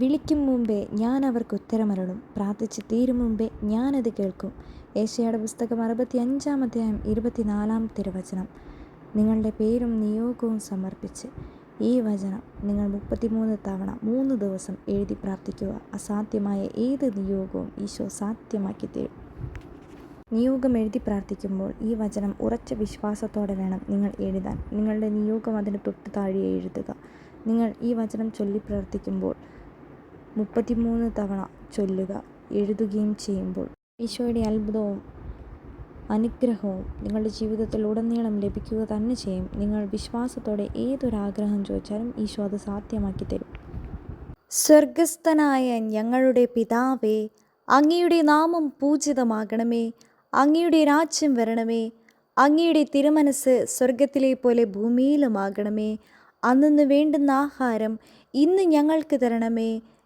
വിളിക്കും മുമ്പേ ഞാൻ അവർക്ക് ഉത്തരമരുളും. പ്രാർത്ഥിച്ച് തീരും മുമ്പേ ഞാനത് കേൾക്കും. ഏഷ്യയുടെ പുസ്തകം അറുപത്തി അഞ്ചാം അധ്യായം ഇരുപത്തിനാലാം തിരുവചനം. നിങ്ങളുടെ പേരും നിയോഗവും സമർപ്പിച്ച് ഈ വചനം നിങ്ങൾ മുപ്പത്തിമൂന്ന് തവണ മൂന്ന് ദിവസം എഴുതി പ്രാർത്ഥിക്കുക. അസാധ്യമായ ഏത് നിയോഗവും ഈശോ സാധ്യമാക്കി തരും. നിയോഗം എഴുതി പ്രാർത്ഥിക്കുമ്പോൾ ഈ വചനം ഉറച്ച വിശ്വാസത്തോടെ വേണം നിങ്ങൾ എഴുതാൻ. നിങ്ങളുടെ നിയോഗം അതിന് തൊട്ട് താഴെ എഴുതുക. നിങ്ങൾ ഈ വചനം ചൊല്ലി പ്രാർത്ഥിക്കുമ്പോൾ മുപ്പത്തിമൂന്ന് തവണ ചൊല്ലുക എഴുതുകയും ചെയ്യുമ്പോൾ. ഈശോയുടെ അത്ഭുതവും അനുഗ്രഹവും നിങ്ങളുടെ ജീവിതത്തിൽ ഉടനീളം ലഭിക്കുക തന്നെ ചെയ്യും. നിങ്ങൾ വിശ്വാസത്തോടെ ഏതൊരാഗ്രഹം ചോദിച്ചാലും ഈശോ അത് സാധ്യമാക്കി തരും. സ്വർഗസ്ഥനായ ഞങ്ങളുടെ പിതാവേ അങ്ങയുടെ നാമം പൂജിതമാകണമേ. അങ്ങയുടെ രാജ്യം വരണമേ. അങ്ങയുടെ തിരുമനസ് സ്വർഗത്തിലെ പോലെ ഭൂമിയിലുമാകണമേ. അന്നു വേണ്ടുന്ന ആഹാരം ഇന്ന് ഞങ്ങൾക്ക് തരണമേ.